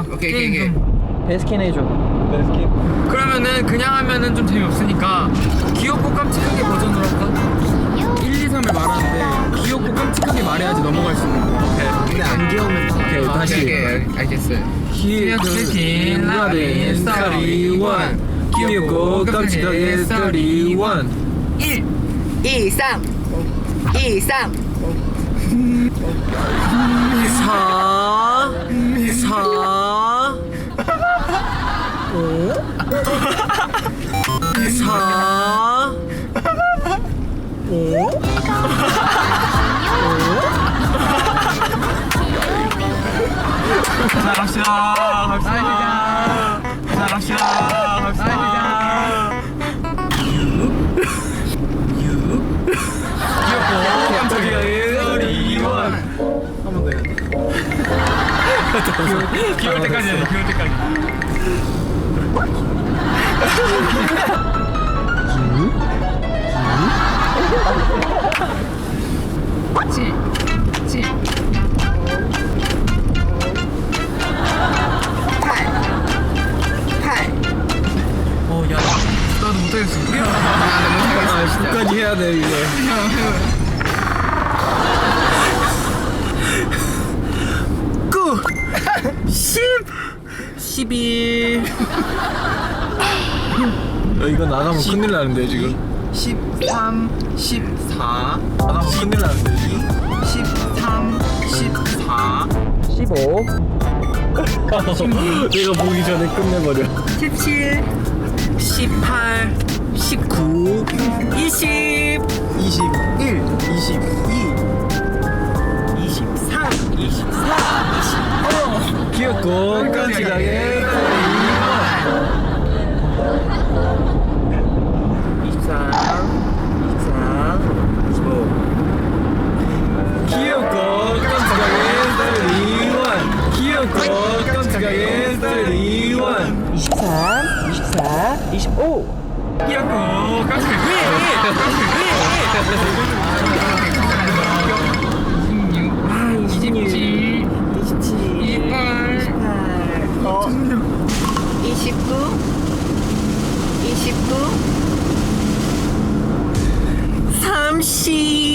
아, 오케이, 게임 오케이, 좀. 베스킨 해줘. 베스킨. 그러면은 그냥 하면은 좀 재미없으니까 귀엽고 깜찍하게 버전으로 할까? 1, 2, 3을 말하는데 귀엽고 깜찍하게 말해야지 넘어갈 수 있는 거. 근데 안 귀여우면 오케이 아, 다시. 오케이, 오케이, 알겠어요. 귀엽긴 라린 스토리 원. 귀엽고 깜찍하게 스토리 원. 1 2, 3. 2, 3. 사. 오. 자 갑시다 갑시다 자 갑시다 갑시다 귀엽고 깜찍하게 스토리 원 한번 더. 귀여울 때까지 해야 돼 귀여울 때까지. 어, 야, 나도 못하겠어. 아, 끝까지 해야 돼 이제. 11 야, 이거 나가면 십. 큰일 나는데 지금. 13 14 나가면 큰일 나는데 지금. 13 14 15 내가 보기 전에 끝내버려. 17 18 19 20 21 22 기억 건강지 가게 23 23 25 기억 건강지 가게 31 기억 건강지 가게 31 23 24 25 기억 건강지 가게 25 she